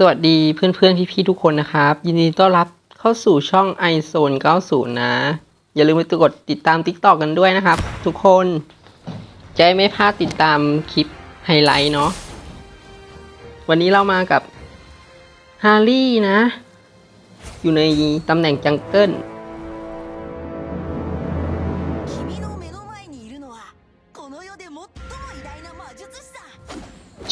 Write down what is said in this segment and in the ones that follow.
สวัสดีเพื่อนๆ พี่ๆ ทุกคนนะครับ ยินดีต้อนรับเข้าสู่ช่อง iZone 90 นะ อย่าลืมไปกดติดตาม TikTok กันด้วยนะครับ ทุกคนจะได้ไม่พลาดติดตามคลิปไฮไลท์เนาะวันนี้เรามากับฮารี่นะ อยู่ในตำแหน่งจังเกิล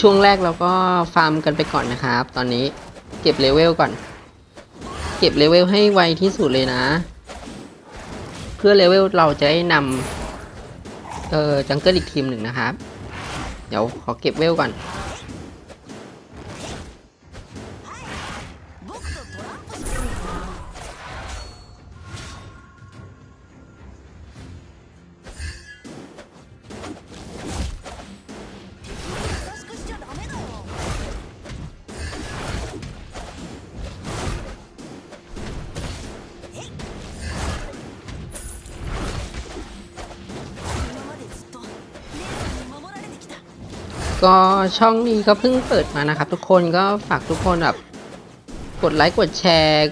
ช่วงแรกเราก็ฟาร์มกันไปก่อนนะครับ ตอนนี้เก็บเลเวลก่อน เก็บเลเวลให้ไวที่สุดเลยนะ เพื่อเลเวลเราจะได้นำเออจังเกิลอีกทีมหนึ่งนะครับ เดี๋ยวขอเก็บเวลก่อน ก็ช่องนี้ก็เพิ่งเปิดมานะครับทุกคนก็ฝากทุกคนแบบกดไลค์กดแชร์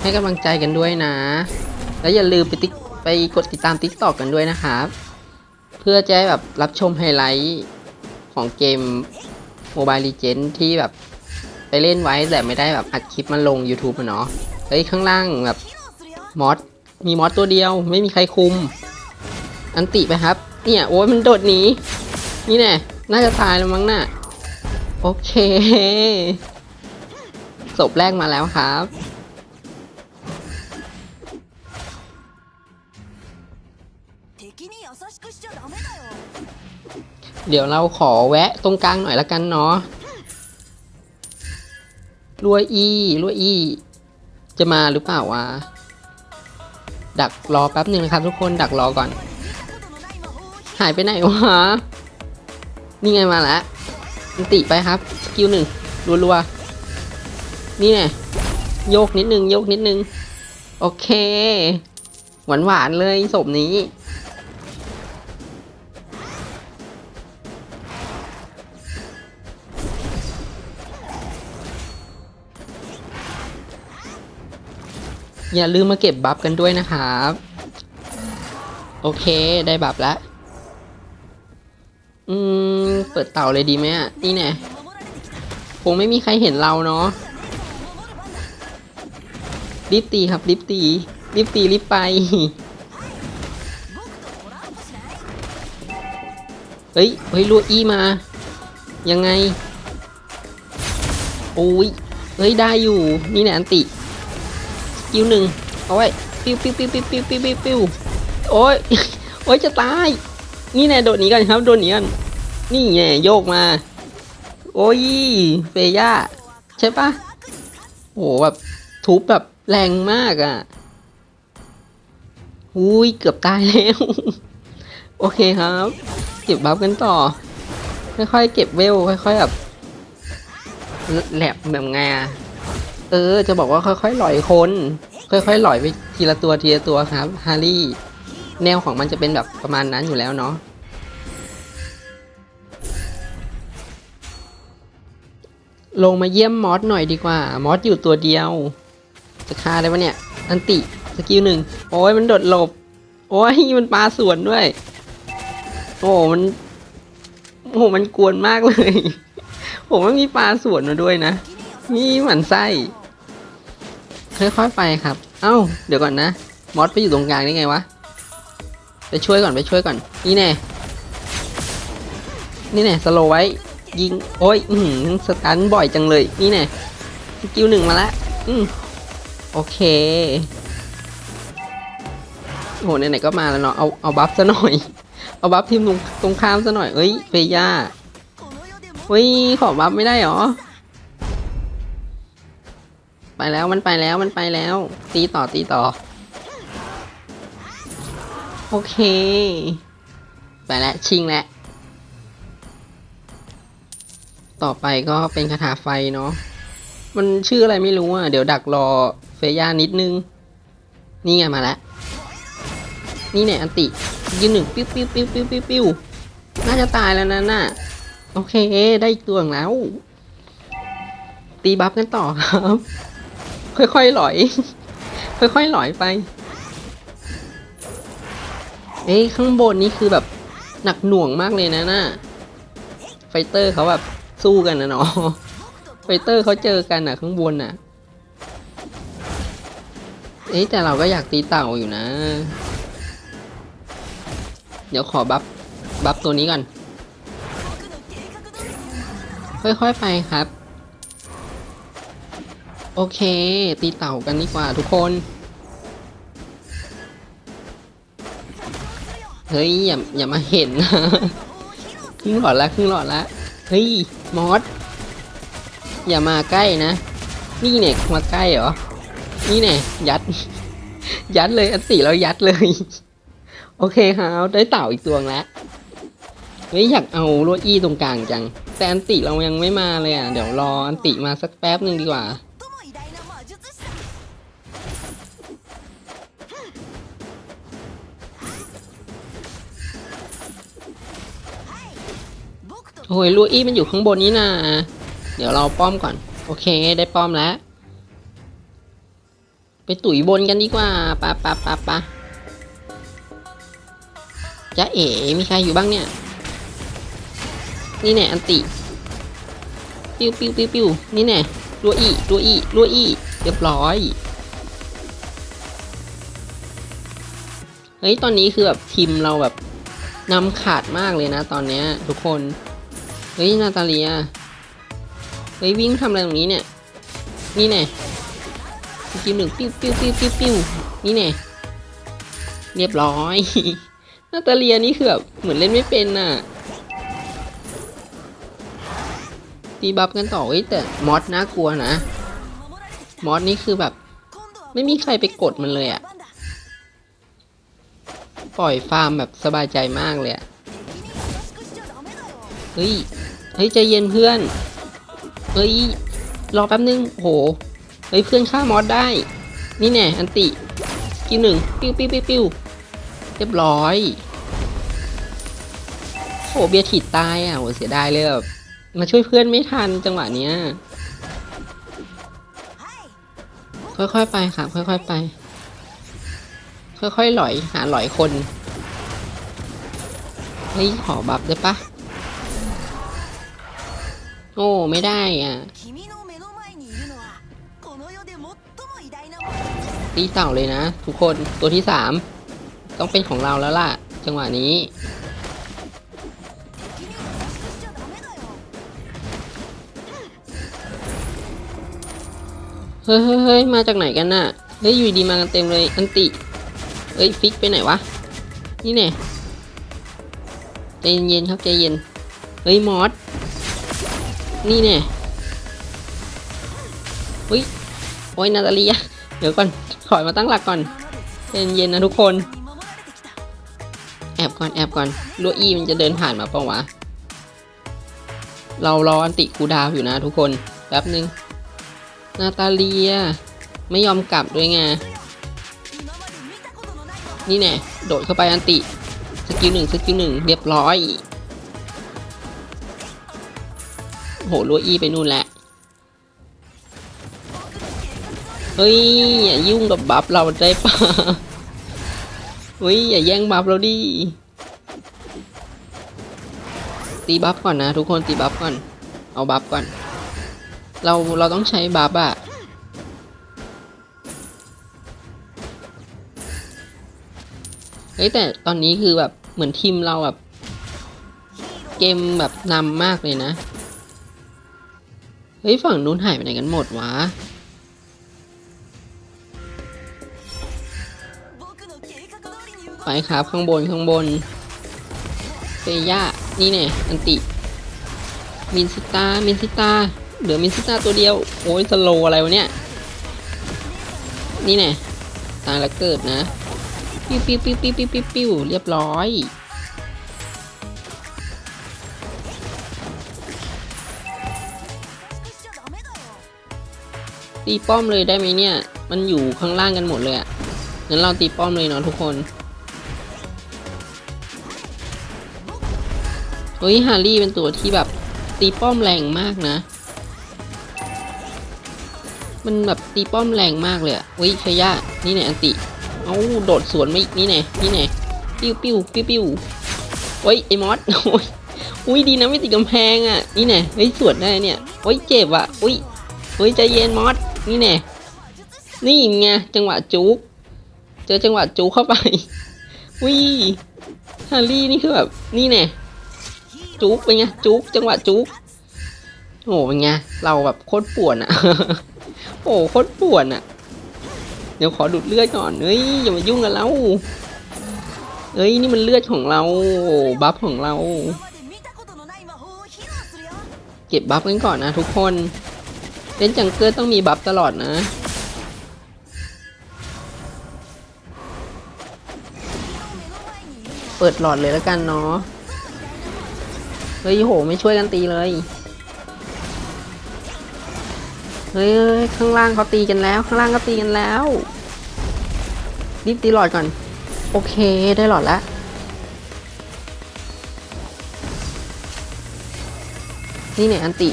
ให้กำลังใจกันด้วยนะ แล้วอย่าลืมไปติ๊กไปกดติดตามติ๊กตอกกันด้วยนะครับ เพื่อจะแบบรับชมไฮไลท์ของเกม Mobile Legends ที่แบบไปเล่นไว้แต่ไม่ได้แบบอัดคลิปมาลง YouTube อะเนาะเฮ้ยข้างล่างแบบมอสมีมอสตัวเดียว ไม่มีใครคุม อันติไปครับ เนี่ย โอ้ยมันโดดหนีนี่แน่ น่าจะตายแล้วมั้งน่ะ โอเคศพแรกมาแล้วครับ เดี๋ยวเราขอแวะตรงกลางหน่อยละกันเนาะรัวอีรัวอี จะมาหรือเปล่าวะ ดักรอแป๊บหนึ่งนะครับทุกคนดักรอก่อน หายไปไหนวะ นี่ไงมาแล้วอันติไปครับสกิลหนึ่งรัวๆนี่ไงโยกนิดนึงโยกนิดนึง โอเค หวานหวานๆเลยศพนี้ อย่าลืมมาเก็บบัฟกันด้วยนะครับ โอเคได้บัฟแล้ว อืม เปิดเต่าเลยดีไหมอะ นี่แน่คงไม่มีใครเห็นเราเนาะ รีบตีครับรีบตี รีบตีรีบไป เฮ้ย เฮ้ยลัวอี้มา ยังไง โอ้ย เฮ้ย ได้อยู่ นี่แน่อันติกิ้วหนึ่งเอาไว้ ปิ้วปิ้วปิ้วปิ้วปิ้วปิ้วปิ้วโอ้ย โอ้ยจะตาย นี่แน่โดดหนีกันครับ โดดหนีกัน นี่แน่โยกมา โอ้ยเฟย่าใช่ปะโอ้โหแบบทุบแบบแรงมากอะ่ะอุ้ยเกือบตายแล้ว โอเคครับ เก็บบัฟกันต่อ ค่อยๆเก็บเวลค่อยๆแบบแหลบแบบไงอะเออ จะบอกว่าค่อยๆหลอยคน ค่อยๆหลอยไปทีละตัวทีละตัวครับฮารี่ แนวของมันจะเป็นแบบประมาณนั้นอยู่แล้วเนาะลงมาเยี่ยมมอสหน่อยดีกว่า มอสอยู่ตัวเดียว จะฆ่าได้ปะเนี่ย อันติ สกิลหนึ่ง โอ้ยมันโดดหลบ โอ้ยมันปลาสวนด้วย โอ้มัน โอ้มันกวนมากเลย ผมว่ามีปลาสวนมาด้วยนะมีหมันไส้ ค่อยๆไปครับ เอ้า เดี๋ยวก่อนนะ มอสไปอยู่ตรงกลางได้ไงวะ ไปช่วยก่อนไปช่วยก่อน นี่แน่ นี่แน่สโลไว้ ยิง โอ้ย อืมสตันบ่อยจังเลย นี่แน่สกิลหนึ่งมาละ อืมโอเคโหไหนๆก็มาแล้วเนาะ เอา เอาบัฟซะหน่อย เอาบัฟทีมตรงตรงข้ามซะหน่อย เอ้ยเฟย่าเฮ้ย ขอบัฟไม่ได้หรอ ไปแล้วมันไปแล้วมันไปแล้ว ตีต่อตีต่อ โอเค ไปแล้วชิงแล้ว ต่อไปก็เป็นคาถาไฟเนาะ มันชื่ออะไรไม่รู้อะ เดี๋ยวดักรอเฟย่านิดนึง นี่ไงมาแล้ว นี่เนี่ยอันติยืนหนึ่งปิ้วปิ้วปิ้วปิ้วปิ้วปิ้วน่าจะตายแล้วนะน่ะ โอเค ได้อีกตัวงแล้ว ตีบัฟกันต่อครับ ค่อยๆหลอย ค่อยๆหลอยไป อ้ข้างบนนี้คือแบบหนักหน่วงมากเลยนะน่าไฟเตอร์เขาแบบสู้กันนะเนาะไฟเตอร์เขาเจอกันอะข้างบนอะ เอ้แต่เราก็อยากตีเต่าอยู่นะ เดี๋ยวขอบัฟบัฟตัวนี้ก่อน ค่อยๆไปครับ โอเค ตีเต่ากันดีกว่าทุกคน เฮ้ยอย่าอย่ามาเห็นนะครึ่งหลอดละครึ่งหลอดละเฮ้ยมอสอย่ามาใกล้นะ นี่เนี่ยมาใกล้เหรอ นี่เนี่ยยัด ยัดเลยอันตีเรายัดเลย โอเคครับได้เต่าอีกตัวแล้วเฮ้ยอยากเอาโรอี้ตรงกลางจัง แต่อันติเรายังไม่มาเลยอะ เดี๋ยวรออันติมาสักแป๊บหนึ่งดีกว่า โอ้ยโรอี้มันอยู่ข้างบนนี้นะเดี๋ยวเราป้อมก่อน โอเคได้ป้อมแล้ว ไปตุ๋ยบนกันดีกว่าปะปะปะปะจะเอ๋มีใครอยู่บ้างเนี่ย นี่แน่อันติ ปิ้วปิ้วปิ้วปิ้วนี่แน่รัวอี้รัวอี้รัวอี้เรียบร้อยเฮ้ยตอนนี้คือแบบทีมเราแบบนำขาดมากเลยนะตอนเนี้ยทุกคน ฮ้ยนาตาเลียเฮ้ยวิ่งทำอะไรตรงนี้เนี่ย นี่แน่กิมหนึ่งปิ้วปิ้วปิ้วปิ้วปิ้วนี่แน่เรียบร้อย นาตาเลียนี่คือแบบเหมือนเล่นไม่เป็นน่ะ ตีบัฟกันต่อเฮ้ยแต่มอสน่ากลัวนะ มอสนี่คือแบบ ไม่มีใครไปกดมันเลยอะปล่อยฟาร์มแบบสบายใจมากเลยอะเฮ้ย เฮ้ยใจเย็นเพื่อน เฮ้ยรอแป๊บนึงโห เฮ้ยเพื่อนฆ่ามอสได้ นี่แน่อันติกิลหนึ่งปิ้วปิ้วปิ้วปิ้วเรียบร้อยโหเบียร์ถีดตายอะโหเสียดายเลยแบบมาช่วยเพื่อนไม่ทันจังหวะเนี้ยค่อยๆไปครับค่อยๆไป ค่อยๆหลอยหาหลอยคนเฮ้ยขอบัฟได้ปะ โอ้ไม่ได้อะตีเต่าเลยนะ ทุกคนตัวที่สามต้องเป็นของเราแล้วล่ะ จังหวะนี้ เฮ้ยเฮ้ยมาจากไหนกันน่ะ เฮ้ยอยู่ดีมากันเต็มเลยอันติเฮ้ยฟิกไปไหนวะ นี่เนี่ยใจเย็นครับใจเย็น เฮ้ยมอส นี่แน่เฮ้ยโอ้ยนาตาลีเดี๋ยวก่อนถอยมาตั้งหลักก่อนเย็นเย็นนะทุกคน แอบก่อนแอบก่อนลูอี้มันจะเดินผ่านมาเปล่าวะเรารออันติคูดาวอยู่นะทุกคนแป๊บนึงนาตาเลีย ไม่ยอมกลับด้วยไง นี่แน่โดดเข้าไปอันติ สกิลหนึ่งสกิลหนึ่งเรียบร้อย โหลัวอี้ไปนู่นแหละเฮ้ยอย่ายุ่งกับบัฟเราได้ปะเฮ้ยอย่าแย่งบัฟเราดิตีบัฟก่อนนะทุกคนตีบัฟก่อน เอาบัฟก่อน เราเราต้องใช้บัฟอะเฮ้ยแต่ตอนนี้คือแบบเหมือนทีมเราแบบเกมแบบนำมากเลยนะ เฮ้ย ฝั่งนู้นหายไปไหนกันหมดวะ ไปครับข้างบนข้างบนเฟย่า นี่เนี่ยอันติ มินสิตา มินสิตา เหลือมินสิตาตัวเดียว โอ้ยสโลอะไรวะเนี่ย นี่เนี่ยตายละเกิดนะ ปิ้วปิ้วปิ้วปิ้วปิ้วปิ้วเรียบร้อย ตีป้อมเลยได้ไหมเนี่ย มันอยู่ข้างล่างกันหมดเลยอะ่ะงั้นเราตีป้อมเลยเนาะทุกคนเฮ้ยฮารี่เป็นตัวที่แบบตีป้อมแรงมากนะ มันแบบตีป้อมแรงมากเลยอะอุ้ยชยานี่ไงอันติ เอาโดดสวนมาอีกนี่ไงนี่ไงปิ้วปิ้วปิ้วปิ้วโอ้ยไอ้มอสโอ้ยอุ้ยดีนะไม่ติดกำแพงอะนี่ไงเฮ้ยสวนได้เนี่ยโอ้ยเจ็บอะอุ้ยเฮ้ยใจเย็นมอส นี่แน่นี่ไงจังหวะจุกเจอจังหวะจุกเข้าไปวิฮารี่นี่คือแบบนี่แน่จุกเปไงจุกจังหวะจุกโอ้โหไงเราแบบโคตรปวดอะโอ้โคตรปวดอะเดี๋ยวขอดูดเลือดก่อนเฮ้ยอย่ามายุ่งกับเราเฮ้ยนี่มันเลือดของเราบัฟของเรา เก็บบัฟกันก่อนนะทุกคน เล่นจังเกิลต้องมีบัฟตลอดนะเปิดหลอดเลยแล้วกันเนาะเฮ้ยโหไม่ช่วยกันตีเลยเฮ้ยเฮ้ยข้างล่างเขาตีกันแล้ว ข้างล่างก็ตีกันแล้วรีบตีหลอดก่อน โอเคได้หลอดแล้วนี่เนี่ยอันติ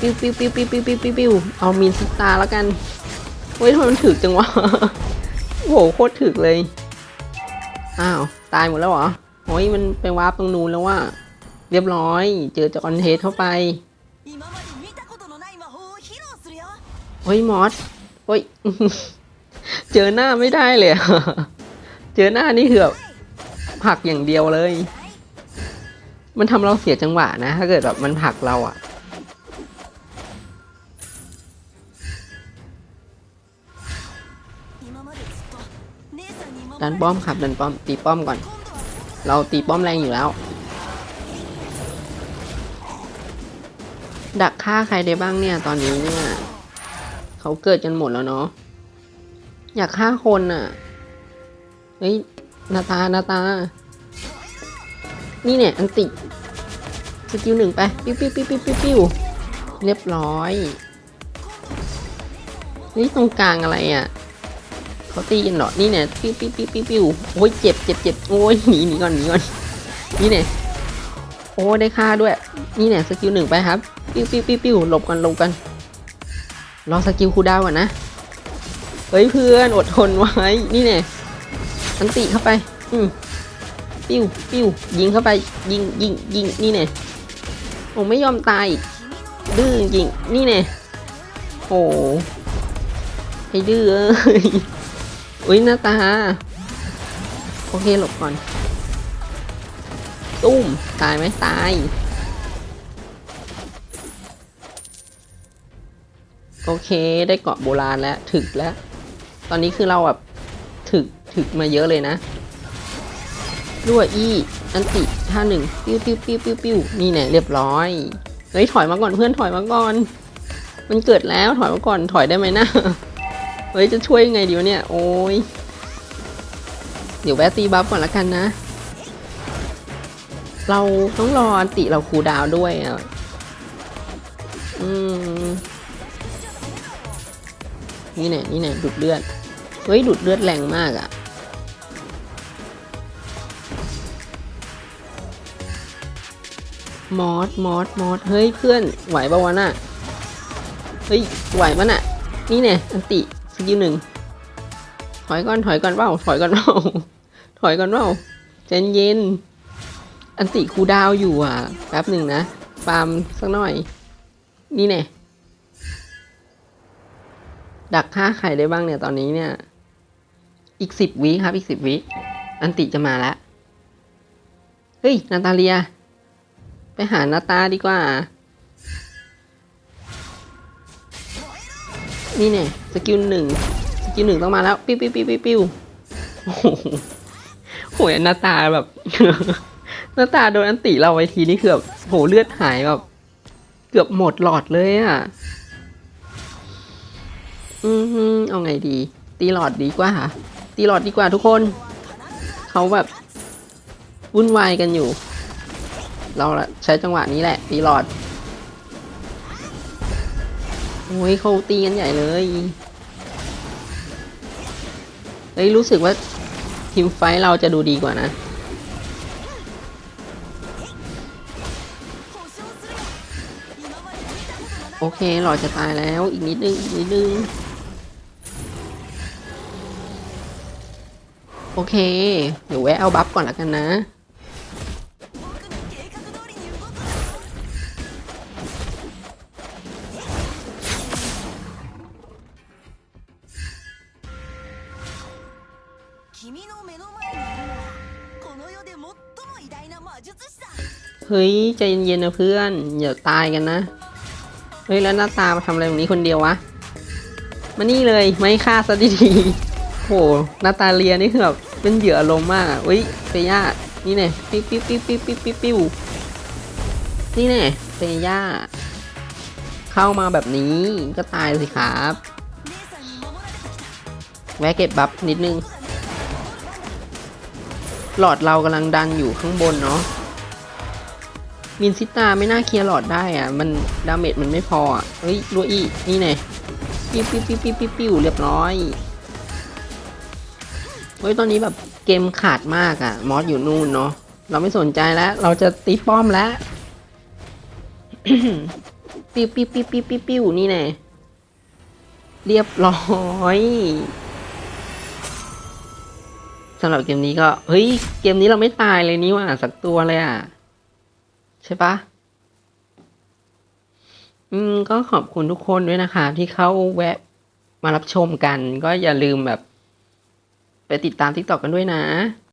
ปิ้วปิ้วปิ้วปิ้วปิ้วปิ้วปิ้วปิ้วเอามีนสตาร์แล้วกันเฮ้ยทำไมมันถึกจังวะโหโคตรถึกเลย อ้าว ตายหมดแล้วเหรอโอ้ยมันไปวาร์ปตรงนู้นแล้วว่าเรียบร้อย เจอจอนเทสเข้าไปเฮ้ยมอสเฮ้ย เจอหน้าไม่ได้เลย เจอหน้านี่เหือบผักอย่างเดียวเลย มันทำเราเสียจังหวะนะ ถ้าเกิดแบบมันผักเราอะ ดันป้อมครับดันป้อมตีป้อมก่อน เราตีป้อมแรงอยู่แล้ว ดักฆ่าใครได้บ้างเนี่ย ตอนนี้เนี่ยเขาเกิดกันหมดแล้วเนาะอยากฆ่าคนอะเฮ้ยนาตานาตา นี่เนี่ยอันติสกิลหนึ่งไป ปิ้วปิ้วปิ้วปิ้วปิ้วปิ้วเรียบร้อย นี่ตรงกลางอะไรอะ เขาตีกันเหรอนี่เนี่ยปิ้วปิ้วปิ้วปิ้วปิ้วโอ้ยเจ็บเจ็บเจ็บโอ้ยหนีหนีก่อนหนีก่อนนี่เนี่ยโอ้ได้ค่าด้วย นี่เนี่ยสกิลหนึ่งไปครับ ปิ้วปิ้วปิ้วปิ้วหลบกันหลบกันรอสกิลคูดาวก่อนนะเฮ้ยเพื่อนอดทนไว้นี่เนี่ยอันติเข้าไป อืมปิ้วปิ้วยิงเข้าไป ยิงยิงยิงนี่เนี่ยโอ้ไม่ยอมตายดื้อจริงนี่เนี่ยโอ้ไอ้ดื้อเอ้ย อุ้ยหน้าตา โอเคหลบก่อน ตุ้ม ตายไหมตาย โอเคได้เกาะโบราณแล้วถึกแล้ว ตอนนี้คือเราแบบถึกถึกมาเยอะเลยนะรั่วอี้อันติท่าหนึ่งปิ้วปิ้วปิ้วปิ้วปิ้วนี่เนี่ยเรียบร้อย เฮ้ยถอยมาก่อนเพื่อนถอยมาก่อน มันเกิดแล้วถอยมาก่อนถอยได้ไหมนะ เฮ้ยจะช่วยยังไงดีวเนี่ย โอ้ย เดี๋ยวแวะตีบัฟก่อนละกันนะ เราต้องรออันติเราคูดาวด้วยอะ อืม นี่เนี่ยนี่เนี่ยดูดเลือด เฮ้ยดูดเลือดแรงมากอะ่ะมอส มอส มอส เฮ้ยเพื่อน ไหวปะวะน่ะ เฮ้ย ไหวปะน่ะ นี่เนี่ยอันติ สกิลหนึ่งถอยก่อนถอยก่อนเปล่าถอยก่อนเปล่าถอยก่อนเปล่าใจนเย็น อันติคูดาวอยู่อะแป๊บหนึ่งนะฟาร์มสักหน่อย นี่เนี่ยดักฆ่าใครได้บ้างเนี่ยตอนนี้เนี่ย อีกสิบวิครับ อีกสิบวิอันติจะมาแล้ว เฮ้ย นาตาเลีย ไปหานาตาดีกว่า นี่เนี่ยสกิลหนึ่งสกิลหนึ่งต้องมาแล้วปิ้วปิ้วปิ้วปิ้วปิ้วโอ้โหโหยหน้าตาแบบ หน้าตาโดนอันติเราไว้ทีนี่คือแบบโหเลือดหายแบบ เกือบหมดหลอดเลยอะ่ะ อืมเอาไงดี ตีหลอดดีกว่าห่ะ ตีหลอดดีกว่าทุกคน เขาแบบวุ่นวายกันอยู่ เราใช้จังหวะนี้แหละ ตีหลอด โอ้ยเขาตีกันใหญ่เลยเฮ้ยรู้สึกว่าทีมไฟเราจะดูดีกว่านะโอเคหล่อจะตายแล้วอีกนิดนึงอีกนิดนึงโอเค เดี๋ยวแวะเอาบัฟก่อนละกันนะ เฮ้ยใจเย็นๆนะเพื่อนอย่าตายกันนะเฮ้ยแล้วหน้าตามาทำอะไรตรงนี้คนเดียววะมานี่เลยไม่ฆ่าซะดีๆโหหน้าตาเรียนนี่คือแบบเป็นเหยื่ออารมณ์มากอุ้ยเซย่านี่เนี่ปิ๊บปิ๊บปิ๊บปิ๊บปิ๊บปิ๊บปิ๊บนี่เนี่ยเซย่าเข้ามาแบบนี้ก็ตายสิครับแวะเก็บบัฟนิดนึง หลอดเรากำลังดันอยู่ข้างบนเนาะ มินซิตาไม่น่าเคลียร์หลอดได้อะมันดาเมจมันไม่พออะเฮ้ยรัวอีนี่ไงปิ้วปิ้วปิ้วปิ้วปิ้วปิ้วเรียบร้อยเฮ้ยตอนนี้แบบเกมขาดมากอะ มอสอยู่นู่นเนาะเราไม่สนใจแล้ว เราจะตีป้อมแล้วปิ้วปิ้วปิ้วปิ้วปิ้วปิ้วนี่ไงเรียบร้อยสำหรับเกมนี้ก็ เฮ้ย เกมนี้เราไม่ตายเลยนี่ว่าสักตัวเลยอะ ใช่ปะอืมก็ขอบคุณทุกคนด้วยนะคะ ที่เข้าแวะมารับชมกัน ก็อย่าลืมแบบ ไปติดตามทิกตอกกันด้วยนะ